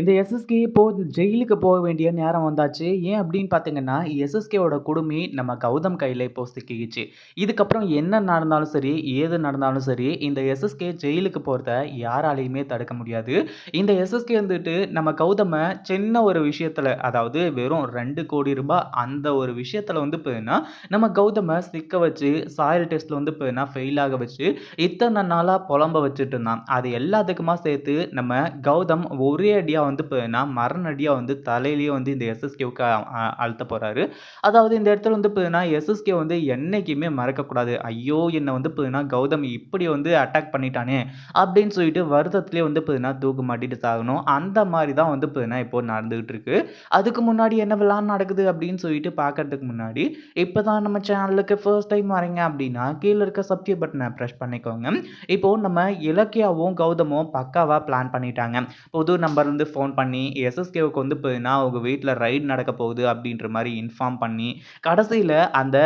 இந்த எஸ்எஸ்கே இப்போது ஜெயிலுக்கு போக வேண்டிய நேரம் வந்தாச்சு. ஏன் அப்படின்னு பார்த்தீங்கன்னா, எஸ்எஸ்கேவோட குடுமி நம்ம கௌதம் கையில் இப்போ சிக்கிக்கிச்சு. இதுக்கப்புறம் என்ன நடந்தாலும் சரி, ஏது நடந்தாலும் சரி, இந்த எஸ்எஸ்கே ஜெயிலுக்கு போகிறத யாராலையுமே தடுக்க முடியாது. இந்த எஸ்எஸ்கே வந்துட்டு நம்ம கௌதமை சின்ன ஒரு விஷயத்தில் அதாவது வெறும் ரெண்டு கோடி ரூபாய் அந்த ஒரு விஷயத்தில் வந்து பார்த்தீங்கன்னா, நம்ம கௌதமை சிக்க வச்சு, சாயல் டெஸ்ட்டில் வந்து பார்த்தீங்கன்னா ஃபெயில் ஆக வச்சு, இத்தனை நாளாக புலம்ப வச்சுட்டு இருந்தான். அது எல்லாத்துக்குமா சேர்த்து நம்ம கௌதம் ஒரே அடியாக வந்து பார்த்தீங்கன்னா, மரணடியாக வந்து தலையிலேயே வந்து இந்த எஸ்எஸ்கேவுக்கு அழுத்த போகிறாரு அதாவது இந்த இடத்துல வந்து பார்த்தீங்கன்னா, எஸ்எஸ்கே வந்து என்னைக்குமே மறக்கக்கூடாது. ஐயோ! என்னை வந்து பார்த்தீங்கன்னா, கௌதம் இப்படி வந்து அட்டாக் பண்ணிட்டானே! அப்படின்னு சொல்லிட்டு வருத்தத்திலேயே வந்து பார்த்தீங்கன்னா, தூக்கு மாட்டிட்டு சாகணும். அந்த மாதிரி தான் வந்து பார்த்தீங்கன்னா, இப்போ நடந்துகிட்டு இருக்கு. அதுக்கு முன்னாடி என்ன என்னவெல்லாம் நடக்குது அப்படின்னு சொல்லிட்டு பார்க்கறதுக்கு முன்னாடி, இப்போ தான் நம்ம சேனலுக்கு ஃபர்ஸ்ட் டைம் வரீங்க அப்படின்னா, கீழே இருக்க சப்ஸ்கிரைப் பட்டனை ப்ரெஸ் பண்ணிக்கோங்க. இப்போ நம்ம இலக்கியாவும், கௌதமும் பக்காவாக பிளான் பண்ணிட்டாங்க. புது நம்பர்லேருந்து ஃபோன் பண்ணி எஸ்எஸ்கேவுக்கு வந்து பார்த்தீங்கன்னா, அவங்க வீட்டில் ரைட் நடக்க போகுது அப்படின்ற மாதிரி இன்ஃபார்ம் பண்ணி, கடைசியில் அந்த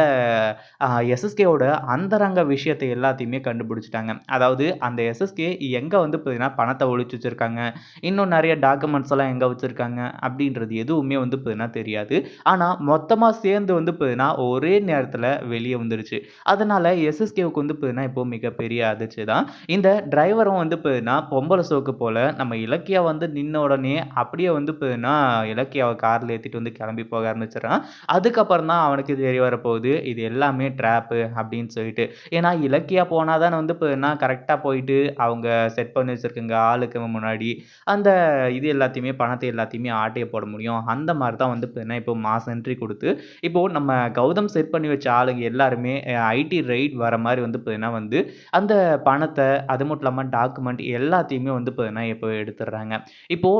எஸ்எஸ்கேவோட அந்தரங்க விஷயத்த எல்லாத்தையுமே கண்டுபிடிச்சிட்டாங்க அதாவது அந்த எஸ்எஸ்கே எங்கே வந்து பார்த்தீங்கன்னா, பணத்தை ஒழிச்சு வச்சுருக்காங்க இன்னும் நிறைய டாக்குமெண்ட்ஸ் எல்லாம் எங்கே வச்சுருக்காங்க அப்படின்றது எதுவுமே வந்து பார்த்தீங்கன்னா தெரியாது. ஆனால் மொத்தமாக சேர்ந்து வந்து பார்த்தீங்கன்னா, ஒரே நேரத்தில் வெளியே வந்துருச்சு. அதனால் எஸ்எஸ்கேவுக்கு வந்து பார்த்தீங்கன்னா, இப்போ மிகப்பெரிய அதிர்ச்சி தான். இந்த டிரைவரும் வந்து பார்த்தீங்கன்னா, பொம்பளை சோக்கு போல் நம்ம இலக்கியா வந்து நின்ன உடனே அப்படியே வந்து பார்த்தீங்கன்னா, இலக்கியாவை காரில் ஏற்றிட்டு வந்து கிளம்பி போக ஆரம்பிச்சிடறான் அதுக்கப்புறம் தான் அவனுக்கு தெரிய வரப்போகுது, இது எல்லாமே ட்ராப்பு அப்படின்னு சொல்லிட்டு. ஏன்னா இலக்கியா போனால் தானே வந்து பார்த்தீங்கன்னா, கரெக்டாக போயிட்டு அவங்க செட் பண்ணி வச்சுருக்குங்க ஆளுக்கு முன்னாடி, அந்த இது எல்லாத்தையுமே பணத்தை எல்லாத்தையுமே ஆட்டையை போட முடியும். அந்த மாதிரி தான் வந்து பார்த்தீங்கன்னா, இப்போ மாஸ் என்ட்ரி கொடுத்து இப்போ நம்ம கௌதம் செட் பண்ணி வச்ச ஆளுங்க எல்லாருமே ஐடி ரைட் வர மாதிரி வந்து பார்த்தீங்கன்னா வந்து, அந்த பணத்தை அது மட்டும் இல்லாமல் டாக்குமெண்ட் எல்லாத்தையுமே வந்து பார்த்தீங்கன்னா, இப்போ எடுத்துடுறாங்க.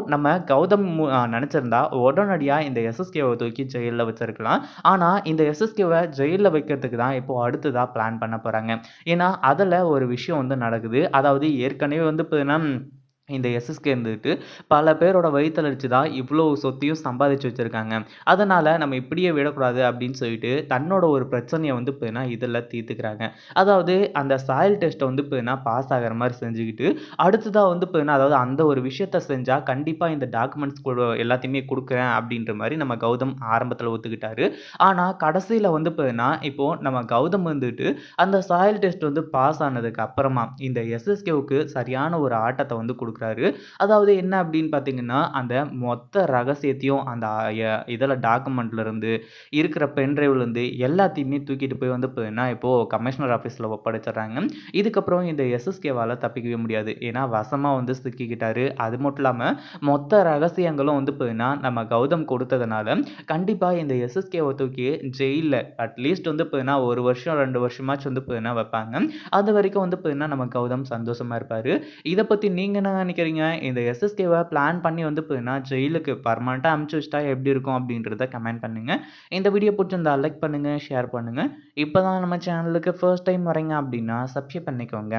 நம்ம கௌதம் நினச்சிருந்தா உடனடியாக இந்த எஸ்எஸ்கேவை தூக்கி ஜெயிலில் வச்சிருக்கலாம். ஆனால் இந்த எஸ்எஸ்கேவை ஜெயிலில் வைக்கிறதுக்கு தான் இப்போ அடுத்ததாக பிளான் பண்ண போகிறாங்க ஏன்னா, அதில் ஒரு விஷயம் வந்து நடக்குது. அதாவது ஏற்கனவே வந்து பார்த்தீங்கன்னா இந்த எஸ்எஸ்கே இருந்துட்டு பல பேரோட வயித்தெரிச்சு தான் இவ்வளோ சொத்தையும் சம்பாதிச்சு வச்சுருக்காங்க அதனால் நம்ம இப்படியே விடக்கூடாது அப்படின்னு சொல்லிட்டு தன்னோட ஒரு பிரச்சனையை வந்து பார்த்தீங்கன்னா, இதில் தீர்த்துக்கிறாங்க. அதாவது அந்த சாயில் டெஸ்ட்டை வந்து பார்த்தீங்கன்னா, பாஸ் ஆகுற மாதிரி செஞ்சுக்கிட்டு, அடுத்ததாக வந்து பார்த்தீங்கன்னா, அதாவது அந்த ஒரு விஷயத்த செஞ்சால் கண்டிப்பாக இந்த டாக்குமெண்ட்ஸ் எல்லாத்தையுமே கொடுக்குறேன் அப்படின்ற மாதிரி நம்ம கௌதம் ஆரம்பத்தில் ஒத்துக்கிட்டாரு. ஆனால் கடைசியில் வந்து பார்த்தீங்கன்னா, இப்போது நம்ம கௌதம் வந்துட்டு அந்த சாயில் டெஸ்ட் வந்து பாஸ் ஆனதுக்கு அப்புறமா இந்த எஸ்எஸ்கேவுக்கு சரியான ஒரு ஆட்டத்தை வந்து கொடுக்குறாரு அதாவது என்ன அப்படின்னு பார்த்தீங்கன்னா, அந்த மொத்த ரகசியத்தையும் அந்த இதில் டாக்குமெண்ட்லேருந்து இருக்கிற பென்ட்ரைவ்லேருந்து எல்லாத்தையுமே தூக்கிட்டு போய் வந்து பார்த்தீங்கன்னா, இப்போது கமிஷனர் ஆஃபீஸில் ஒப்படைச்சிடுறாங்க. இதுக்கப்புறம் இந்த எஸ்எஸ்கேவால் தப்பிக்கவே முடியாது. ஏன்னா வசமாக வந்து சிக்கிக்கிட்டாரு. அது மட்டும் இல்லாமல் மொத்த ரகசியங்களும் வந்து பார்த்தீங்கன்னா, நம்ம கௌதம் கொடுத்ததுனால, கண்டிப்பாக இந்த எஸ்எஸ்கேவை தூக்கி ஜெயிலில் அட்லீஸ்ட் வந்து பார்த்தீங்கன்னா, ஒரு வருஷம் ரெண்டு வருஷமாச்சும் வந்து பார்த்தீங்கன்னா வைப்பாங்க. அது வரைக்கும் வந்து பார்த்தீங்கன்னா, நம்ம கௌதம் சந்தோஷமாக இருப்பார் இதை பற்றி நீங்கள் என்ன நினைக்கிறீங்க இந்த எஸ்எஸ்கேவை பிளான் பண்ணி வந்து பார்த்தீங்கன்னா, ஜெயிலுக்கு பர்மனெண்ட்டாக அனுப்பிச்சு வச்சுட்டா எப்படி இருக்கும் அப்படின்றத கமெண்ட் பண்ணுங்க. இந்த வீடியோ பிடிச்சிருந்தா லைக் பண்ணுங்கள் ஷேர் பண்ணுங்கள் இப்போ தான் நம்ம சேனலுக்கு ஃபர்ஸ்ட் டைம் வரீங்க அப்படின்னா சப்ஸ்கிரைப் பண்ணிக்கோங்க.